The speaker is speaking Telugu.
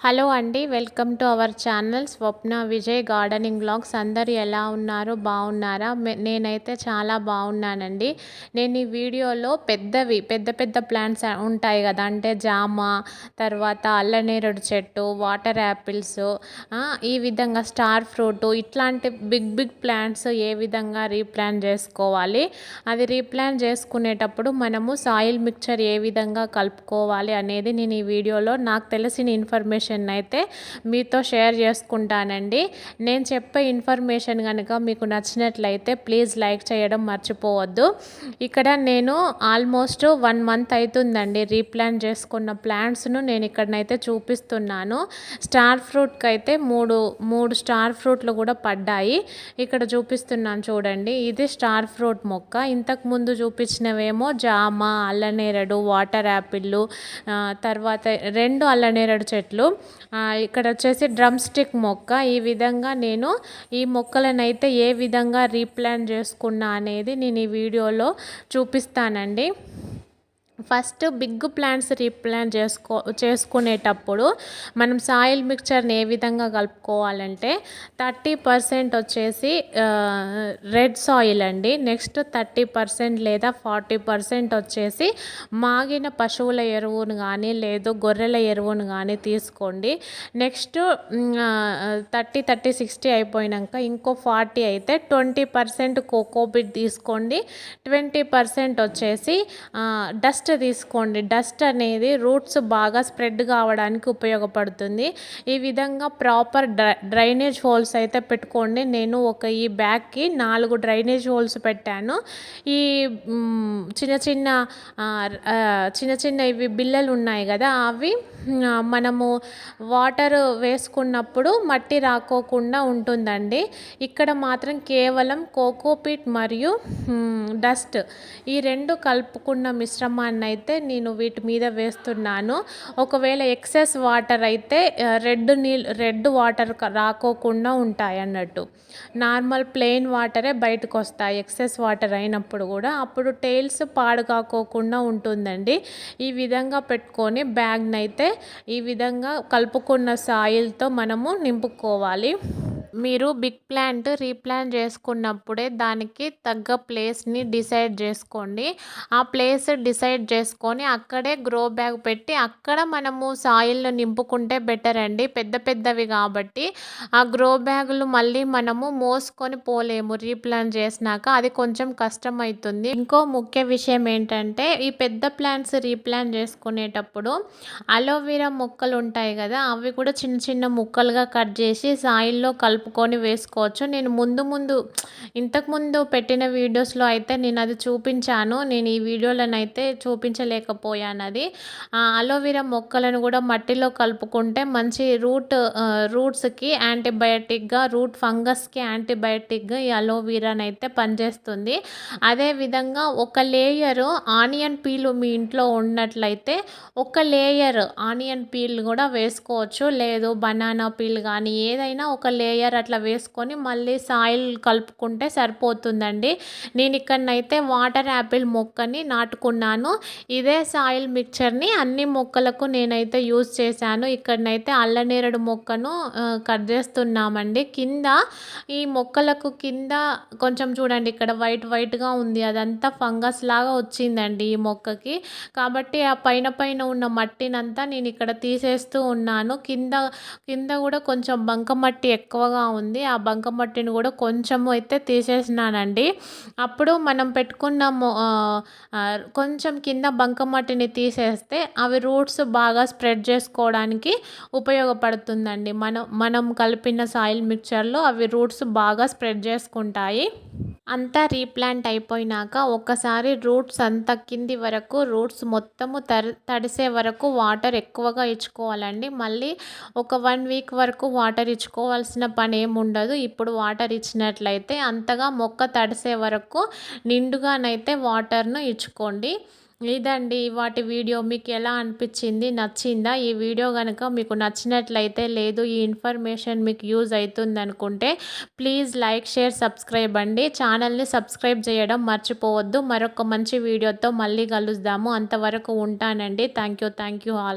హలో అండి welcome to our channel Swapna Vijay gardening blogs. అందరు ఎలా ఉన్నారు? బాగున్నారా? నేనైతే చాలా బాగున్నానండి. నేను ఈ వీడియోలో పెద్దవి పెద్ద పెద్ద ప్లాంట్స్ ఉంటాయి కదా. అంటే జామ తర్వాత అల్లనేరుడు చెట్టు వాటర్ యాపిల్స్ ఈ విధంగా స్టార్ ఫ్రూట్ ఇట్లాంటి బిగ్ బిగ్ ప్లాంట్స్ ఏ విధంగా రీప్లాన్ చేసుకోవాలి? అది రీప్లాన్ చేసుకునేటప్పుడు మనము సాయిల్ మిక్చర్ ఏ విధంగా కలుపుకోవాలి అనేది నేను ఈ వీడియోలో నాకు తెలిసిన ఇన్ఫర్మేషన్ ఇన్ఫర్మేషన్ అయితే మీతో షేర్ చేసుకుంటానండి. నేను చెప్పే ఇన్ఫర్మేషన్ కనుక మీకు నచ్చినట్లయితే ప్లీజ్ లైక్ చేయడం మర్చిపోవద్దు. ఇక్కడ నేను ఆల్మోస్ట్ వన్ మంత్ అవుతుందండి రీప్లాన్ చేసుకున్న ప్లాంట్స్ను నేను ఇక్కడనైతే చూపిస్తున్నాను. స్టార్ ఫ్రూట్కి అయితే మూడు మూడు స్టార్ ఫ్రూట్లు కూడా పడ్డాయి. ఇక్కడ చూపిస్తున్నాను చూడండి. ఇది స్టార్ ఫ్రూట్ మొక్క. ఇంతకు ముందు చూపించినవేమో జామ అల్లనేరడు వాటర్ యాపిళ్ళు తర్వాత రెండు అల్లనేరడు చెట్లు. ఇక్కడ వచ్చేసి డ్రమ్ స్టిక్ మొక్క. ఈ విధంగా నేను ఈ మొక్కలను అయితే ఏ విధంగా రీప్లాన్ చేసుకున్నా అనేది నేను ఈ వీడియోలో చూపిస్తానండి. ఫస్ట్ బిగ్ ప్లాంట్స్ రీప్లాంట్ చేసుకో చేసుకునేటప్పుడు మనం సాయిల్ మిక్చర్ని ఏ విధంగా కలుపుకోవాలంటే థర్టీ పర్సెంట్ వచ్చేసి రెడ్ సాయిల్ అండి. నెక్స్ట్ థర్టీ పర్సెంట్ లేదా ఫార్టీ పర్సెంట్ వచ్చేసి మాగిన పశువుల ఎరువును కానీ లేదు గొర్రెల ఎరువును కానీ తీసుకోండి. నెక్స్ట్ థర్టీ థర్టీ సిక్స్టీ అయిపోయినాక ఇంకో ఫార్టీ అయితే ట్వంటీ పర్సెంట్ కోకోబిట్ తీసుకోండి. ట్వంటీ పర్సెంట్ వచ్చేసి డస్ట్ డస్ట్ తీసుకోండి. డస్ట్ అనేది రూట్స్ బాగా స్ప్రెడ్ కావడానికి ఉపయోగపడుతుంది. ఈ విధంగా ప్రాపర్ డ్రైనేజ్ హోల్స్ అయితే పెట్టుకోండి. నేను ఒక ఈ బ్యాగ్కి నాలుగు డ్రైనేజ్ హోల్స్ పెట్టాను. ఈ చిన్న చిన్న చిన్న చిన్న ఇవి బిల్లలు ఉన్నాయి కదా అవి మనము వాటర్ వేసుకున్నప్పుడు మట్టి రాకోకుండా ఉంటుందండి. ఇక్కడ మాత్రం కేవలం కోకోపీట్ మరియు డస్ట్ ఈ రెండు కలుపుకున్న మిశ్రమాన్ని అయితే నేను వీటి మీద వేస్తున్నాను. ఒకవేళ ఎక్సెస్ వాటర్ అయితే రెడ్ నీళ్ళు రెడ్ వాటర్ రాకోకుండా ఉంటాయి అన్నట్టు. నార్మల్ ప్లెయిన్ వాటరే బయటకు వస్తాయి ఎక్సెస్ వాటర్ అయినప్పుడు కూడా. అప్పుడు టైల్స్ పాడు కాకోకుండా ఉంటుందండి. ఈ విధంగా పెట్టుకొని బ్యాగ్ని అయితే ఈ విధంగా కలుపుకున్న సాయిల్తో మనము నింపుకోవాలి. మీరు బిగ్ ప్లాంట్ రీప్లాన్ చేసుకున్నప్పుడే దానికి తగ్గ ప్లేస్ని డిసైడ్ చేసుకోండి. ఆ ప్లేస్ డిసైడ్ చేసుకొని అక్కడే గ్రో బ్యాగ్ పెట్టి అక్కడ మనము సాయిల్ను నింపుకుంటే బెటర్ అండి. పెద్ద పెద్దవి కాబట్టి ఆ గ్రో బ్యాగులు మళ్ళీ మనము మోసుకొని పోలేము రీప్లాన్ చేసినాక. అది కొంచెం కష్టం అవుతుంది ఇంకో ముఖ్య విషయం ఏంటంటే ఈ పెద్ద ప్లాంట్స్ రీప్లాన్ చేసుకునేటప్పుడు అలోవెరా మొక్కలు ఉంటాయి కదా అవి కూడా చిన్న చిన్న ముక్కలుగా కట్ చేసి సాయిల్లో కలుపు కలుపుకొని వేసుకోవచ్చు. నేను ముందు ముందు ఇంతకుముందు పెట్టిన వీడియోస్లో అయితే నేను అది చూపించాను. నేను ఈ వీడియోలను అయితే చూపించలేకపోయాను అది. అలోవెరా మొక్కలను కూడా మట్టిలో కలుపుకుంటే మంచి రూట్ రూట్స్కి యాంటీబయాటిక్గా రూట్ ఫంగస్కి యాంటీబయాటిక్గా ఈ అలోవెరాని అయితే పనిచేస్తుంది అదేవిధంగా ఒక లేయరు ఆనియన్ పీలు మీ ఇంట్లో ఉన్నట్లయితే ఒక లేయర్ ఆనియన్ పీల్ కూడా వేసుకోవచ్చు. లేదు బనానా పీల్ కానీ ఏదైనా ఒక లేయర్ అట్లా వేసుకొని మళ్ళీ సాయిల్ కలుపుకుంటే సరిపోతుందండి. నేను ఇక్కడనైతే వాటర్ యాపిల్ మొక్కని నాటుకున్నాను. ఇదే సాయిల్ మిక్చర్ని అన్ని మొక్కలకు నేనైతే యూజ్ చేశాను. ఇక్కడనైతే అల్లనేరడు మొక్కను కట్ చేస్తున్నామండి. కింద ఈ మొక్కలకు కింద కొంచెం చూడండి ఇక్కడ వైట్ వైట్గా ఉంది. అదంతా ఫంగస్ లాగా వచ్చిందండి ఈ మొక్కకి. కాబట్టి ఆ పైన పైన ఉన్న మట్టినంతా నేను ఇక్కడ తీసేస్తూ ఉన్నాను. కింద కింద కూడా కొంచెం బంకమట్టి ఎక్కువగా ఉంది. ఆ బంకమట్టిని కూడా కొంచెము అయితే తీసేసినానండి. అప్పుడు మనం పెట్టుకున్న కొంచెం కింద బంకమట్టిని తీసేస్తే అవి రూట్స్ బాగా స్ప్రెడ్ చేసుకోవడానికి ఉపయోగపడుతుందండి. మనం మనం కలిపిన సాయిల్ మిక్చర్లో అవి రూట్స్ బాగా స్ప్రెడ్ చేసుకుంటాయి. అంతా రీప్లాంట్ అయిపోయినాక ఒకసారి రూట్స్ అంత కింది వరకు రూట్స్ మొత్తము తడి తడిసే వరకు వాటర్ ఎక్కువగా ఇచ్చుకోవాలండి. మళ్ళీ ఒక వన్ వీక్ వరకు వాటర్ ఇచ్చుకోవాల్సిన పని ఏముండదు ఇప్పుడు వాటర్ ఇచ్చినట్లయితే అంతగా మొక్క తడిసే వరకు నిండుగానైతే వాటర్ను ఇచ్చుకోండి. ఇదండి వాటి వీడియో. మీకు ఎలా అనిపించింది? నచ్చిందా? ఈ వీడియో కనుక మీకు నచ్చినట్లయితే లేదు ఈ ఇన్ఫర్మేషన్ మీకు యూజ్ అవుతుంది అనుకుంటే ప్లీజ్ లైక్ షేర్ సబ్స్క్రైబ్ అండి. ఛానల్ని సబ్స్క్రైబ్ చేయడం మర్చిపోవద్దు. మరొక మంచి వీడియోతో మళ్ళీ కలుద్దాము. అంతవరకు ఉంటానండి. Thank you thank you all.